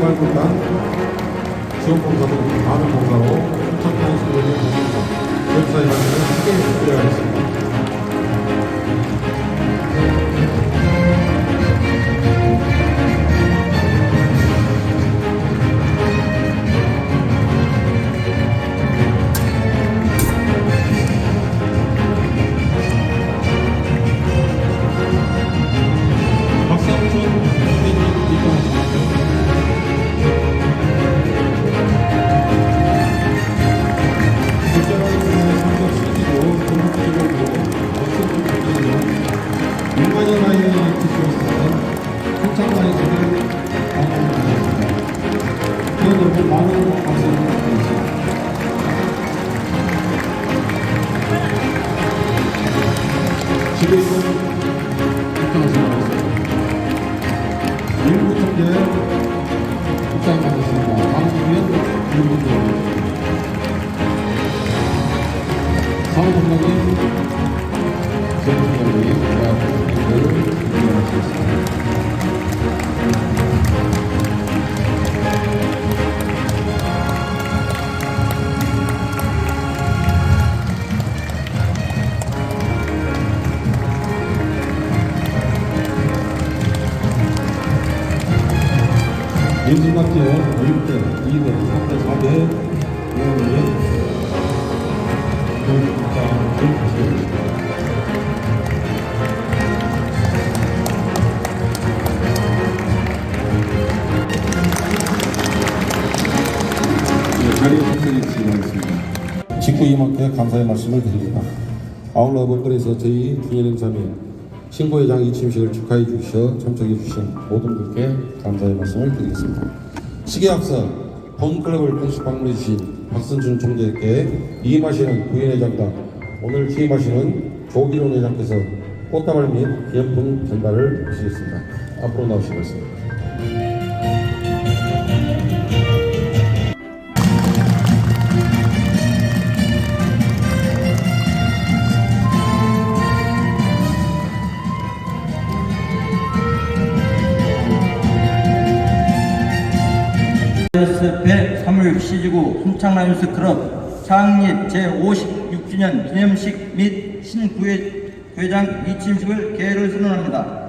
발굴한 지원봉사도 많은 천천히 소리를 보면서 역사의 장면을 함께 그려야겠습니다. 일부 통계 입장하겠습니다. 다음 통계. 사 민주당제 1대, 2대, 3대, 4대 의원님 입장을 하시겠습니다. 네, 이만께 감사의 말씀을 드립니다. 아울러 먼거리에서 저희 주연행사및 신고회장 이침식을 축하해 주셔 참석해 주신 모든 분께 감사의 말씀을 드리겠습니다. 시계 앞서 홈클럽을 공식 방문해 주신 박선준 총재께 이임하시는 부인회장과 오늘 취임하시는 조기론 회장께서 꽃다발 및 기념품 전달을 하시겠습니다. 앞으로 나오시겠습니다. 3월 시지구 순창라이온스 클럽 창립 제56주년 기념식 및 신부회장 이침식을 개회를 선언합니다.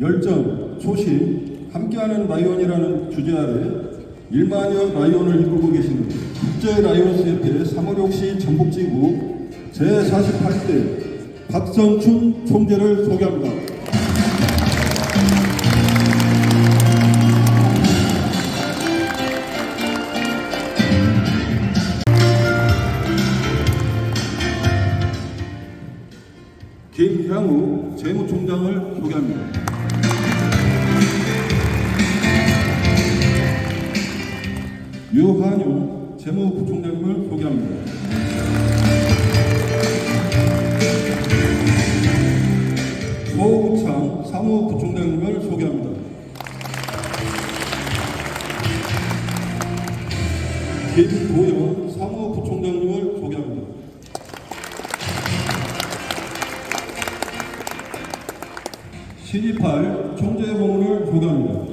열정, 초심, 함께하는 라이온이라는 주제 아래 1만여 라이온을 이끌고 계시는 국제 라이온스 협회 3월옥시 전북지구 제48대 박성춘 총재를 소개합니다. 김향우 재무총장을 소개합니다. 재무부총장님을 소개합니다. 소우창 사무부총장님을 소개합니다. 김도영 사무부총장님을 소개합니다. 신입할 총재 공문을 소개합니다.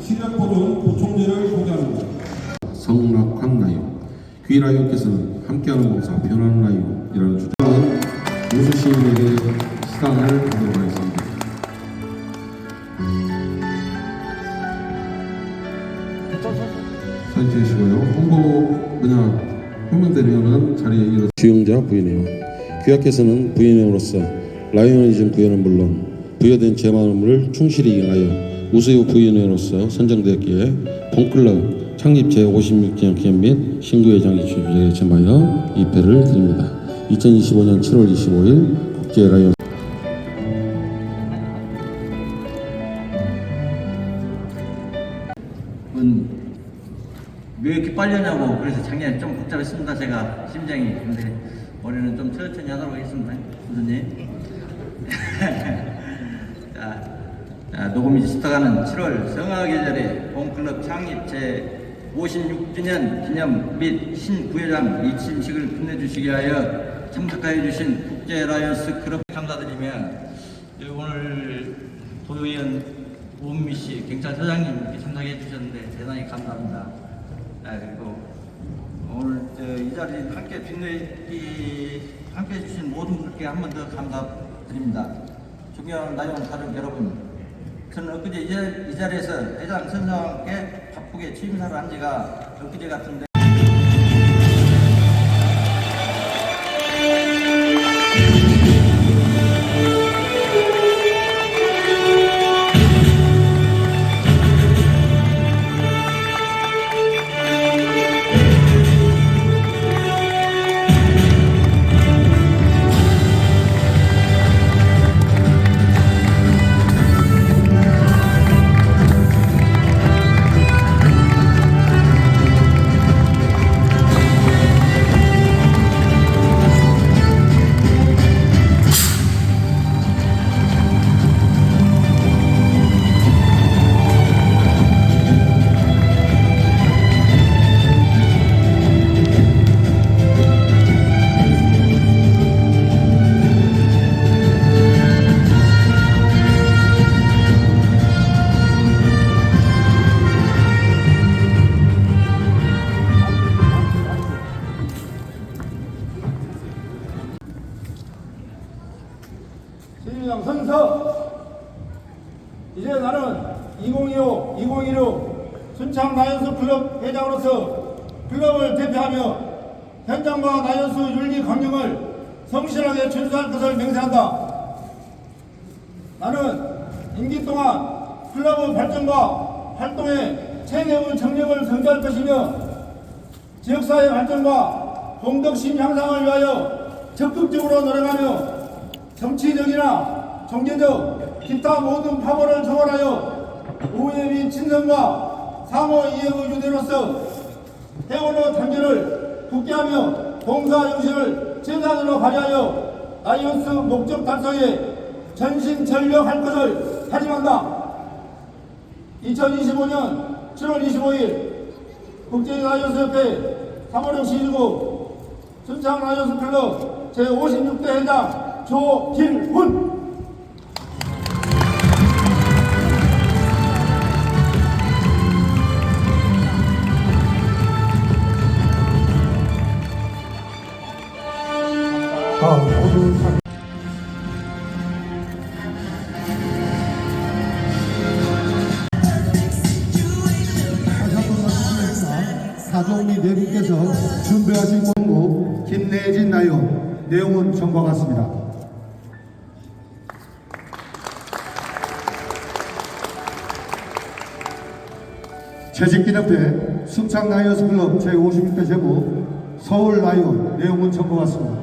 시력보존 부총재를 소개합니다. 성락환 라이온 귀라이온께서는 함께하는 봉사 편안한 라이온이라는 주장은 우수 시인에게 시상을 하도록 하겠습니다. 사진 찍으시고요. 홍보 그냥 호명되면은 자리에 이어 주영자 부인회원 귀하께서는 부인회원으로서 라이오니즘 구현은 물론 부여된 제 마음을 충실히 이행하여 우수요 부위원으로서 선정되었기에 봄클럽 창립 제56주년 기념 및 신구회장 이주에 점하여 입회를 드립니다. 2025년 7월 25일 국제라이언 음, 왜 이렇게 빨리 하냐고 그래서 작년에 좀 복잡했습니다. 제가 심장이. 근데 올해는 좀 천천히 하도록 하겠습니다. 교수님. 자, 자 녹음이 스타가는 7월 성화계절에 봄클럽 창립 제 56주년 기념 및 신부회장 이침식을 끝내주시기 위하여 참석하여 주신 국제 라이언스 클럽 감사드리며 예, 오늘 도의원 우은미 씨 경찰서장님 참석해 주셨는데 대단히 감사합니다. 아, 그리고 오늘 저, 이 자리 함께 뒷내기 함께 해주신 모든 분들께 한 번 더 감사드립니다. 존경하는 나용 가족 여러분, 저는 엊그제 이, 자리에서 회장 선생과 함께 바쁘게 취임사를 한 지가 엊그제 같은데 신인왕 선서 이제 나는 2025, 2016 순창 라이언스 클럽 회장으로서 클럽을 대표하며 현장과 라이언스 윤리 강령을 성실하게 준수할 것을 맹세한다. 나는 임기 동안 클럽의 발전과 활동에 최대의 정력을 성취할 것이며 지역사회 발전과 공덕심 향상을 위하여 적극적으로 노력하며 정치적이나 종교적 기타 모든 파벌을 우애 및 친선과 상호 이해의 유대로서 해오노 단계를 굳게 하며 봉사 정신을 최단으로 발휘하여 라이언스 목적 달성에 전신 전력할 것을 다짐한다. 2025년 7월 25일 국제 라이언스 협회 3월역 시주구 순창 라이언스 클럽 제56대 회장 조길훈 다시 한번 말씀드리겠습니다. 사종미 내분께서 준비하신 공부 김내진 나요 내용은 전과 같습니다. 채식기념회 순창 라이언스 클럽 제56대 제부 서울 라이온 내용은 전과 같습니다.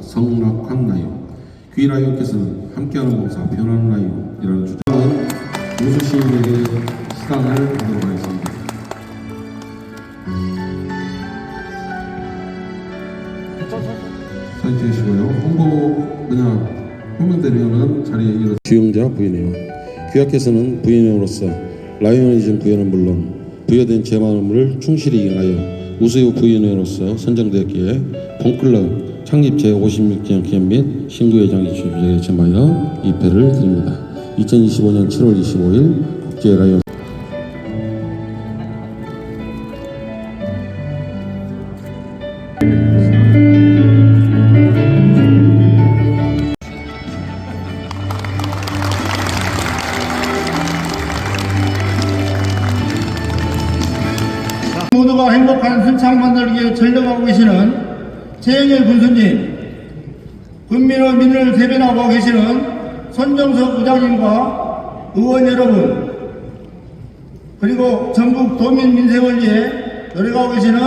성락환 라이온 귀 라이온께서는 함께하는 봉사 변하는 라이온이라는 주장은 우수 시인에게 시간을 하도록 하겠습니다. 주영자 부인회원 귀하께서는 부인회원으로서 라이오니즘 부여는 물론 부여된 제 마음을 충실히 이행하여 우수요 부인회원으로서 선정되었기에 봄클럽 창립 제56주년 기념 및 신구회장 이주에 점하여 입회를 드립니다. 2025년 7월 25일 국제 라이온 행복한 순창 만들기에 전력하고 계시는 최영일 군수님 국민의 민의를 대변하고 계시는 손정석 부장님과 의원 여러분, 그리고 전국 도민 민생을 위해 노력하고 계시는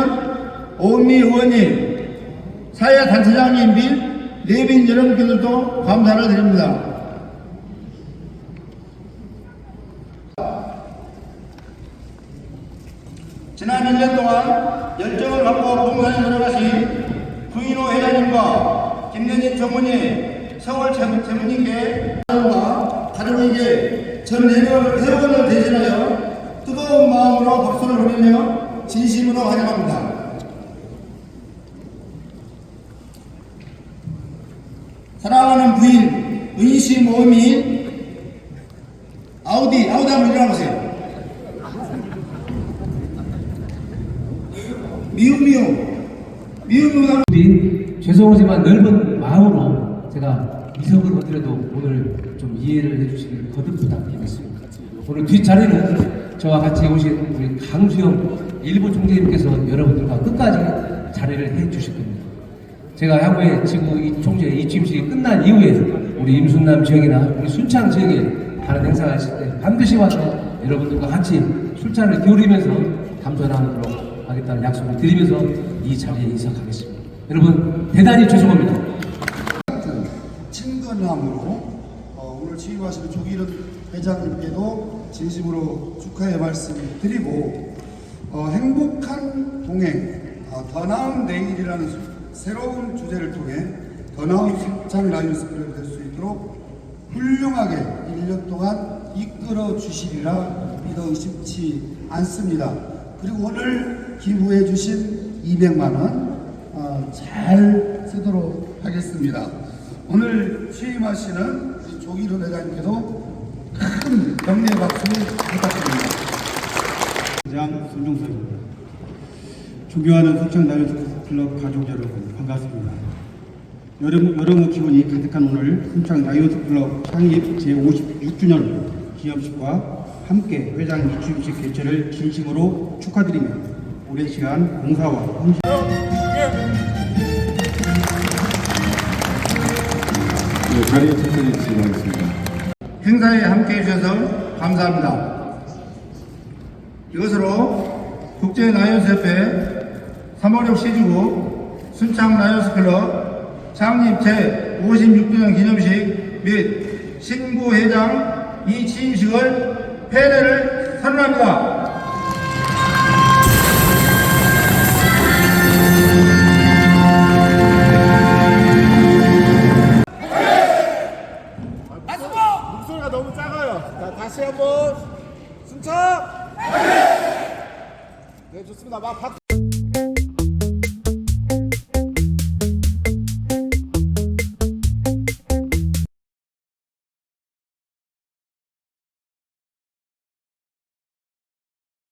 오은미 의원님, 사회단체장님 및 내빈 여러분께서도 감사를 드립니다. 지난 1년 동안 열정을 갖고 봉사에 들어가신 구인호 회장님과 김연진 전무님, 서울 재무- 재무님께 과 가족에게 전 회원을 대신하여 뜨거운 마음으로 박수를 보내며 진심으로 환영합니다. 사랑하는 부인 은씨 모험이 아우디 아우디 한번 일어나보세요. 미움 미움 이 죄송하지만 넓은 마음으로 제가 이석을 건드려도 오늘 좀 이해를 해주시길 거듭 부탁드리겠습니다. 오늘 뒷자리는 저와 같이 오신 우리 강수영 일부 총재님께서 여러분들과 끝까지 자리를 해주실 겁니다. 제가 향후에 지구 이 총재 이 취임식이 끝난 이후에 우리 임순남 지역이나 우리 순창 지역에 다른 행사가 있을 때 반드시 와서 여러분들과 같이 술잔을 기울이면서 감사하도록 하겠다는 약속을 드리면서 이 자리에 이석하겠습니다. 여러분 대단히 죄송합니다. 친근함으로 어, 오늘 취임하시는 조기련 회장님께도 진심으로 축하의 말씀을 드리고 어, 행복한 동행, 어, 더 나은 내일이라는 수- 새로운 주제를 통해 더 나은 순창 라이온스 클럽이 될 수 있도록 훌륭하게 1년 동안 이끌어 주시리라 믿어 의심치 않습니다. 그리고 오늘 기부해 주신 200만 원 어, 잘 쓰도록 하겠습니다. 오늘 취임하시는 조기로 회장님께도 큰 격려 박수 부탁드립니다. 장 손종석입니다. 존경하는 속창 다이어트 클럽 가족 여러분 반갑습니다. 여름, 여러분 기분이 가득한 오늘 순창 다이어트 클럽 창립 제56주년 기념식과 함께 회장 이취임식 개최를 진심으로 축하드리며 오랜 시간 봉사와 헌신 자리에 천천히 주시기 바라겠습니다. 행사에 함께해 주셔서 감사합니다. 이것으로 국제 라이온스 협회 3월역 시주구 순창 라이온스 클럽 창립 제 56주년 기념식 및 신구 회장 이취임식을 폐례를 선언합니다.